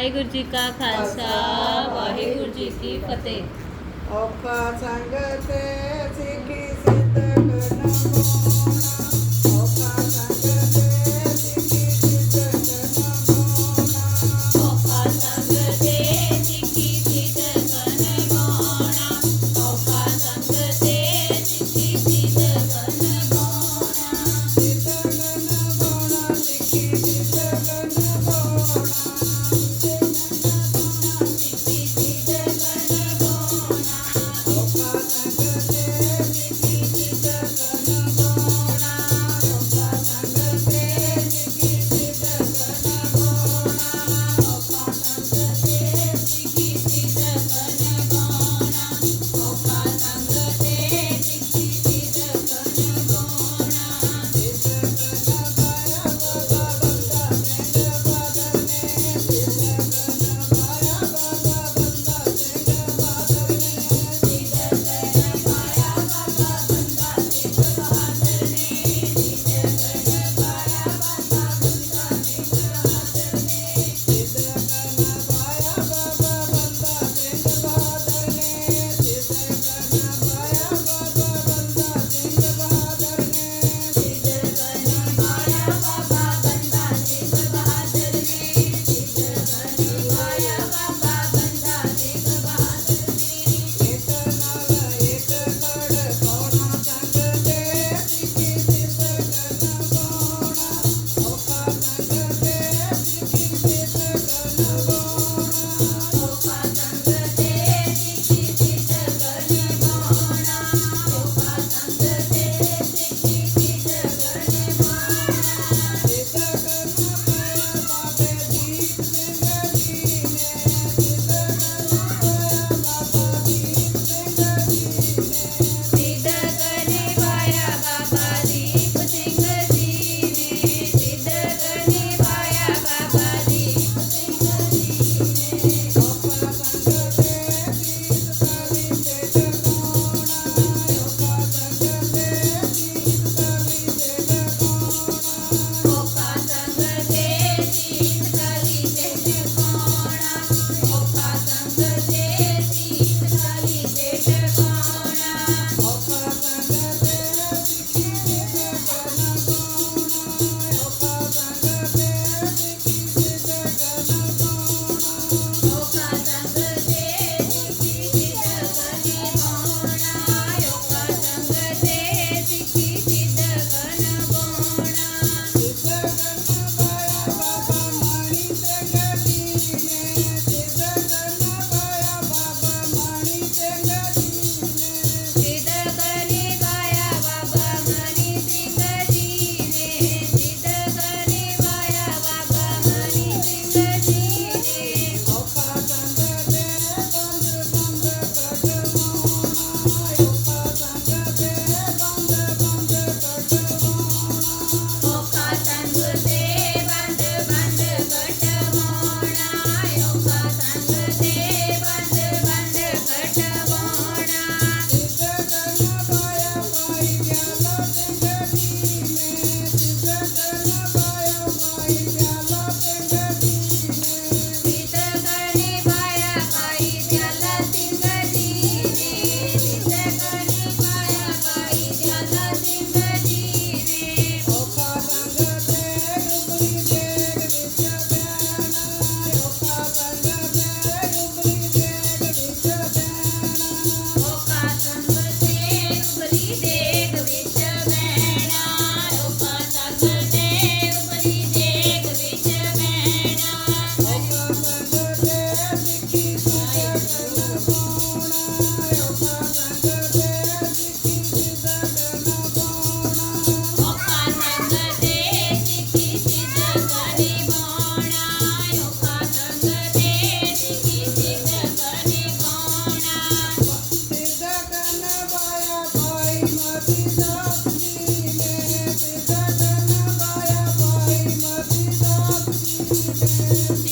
ਵਾਹਿਗੁਰੂ ਜੀ ਕਾ ਖਾਲਸਾ ਵਾਹਿਗੁਰੂ ਜੀ ਕੀ ਫਤਿਹ। ਔਖਾ ਸੰਗਤ ਸਿੱਖੀ ਸਿੱਧ ਕਰਨਾ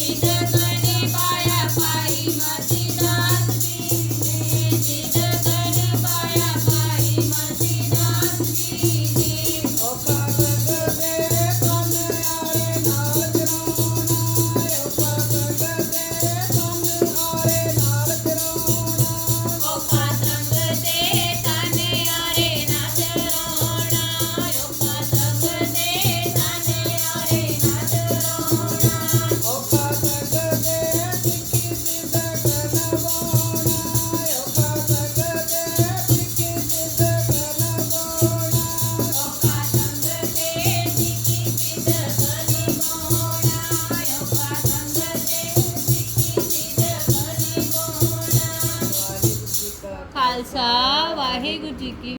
Krishna ਖਾਲਸਾ ਵਾਹਿਗੁਰੂ ਜੀ ਕੀ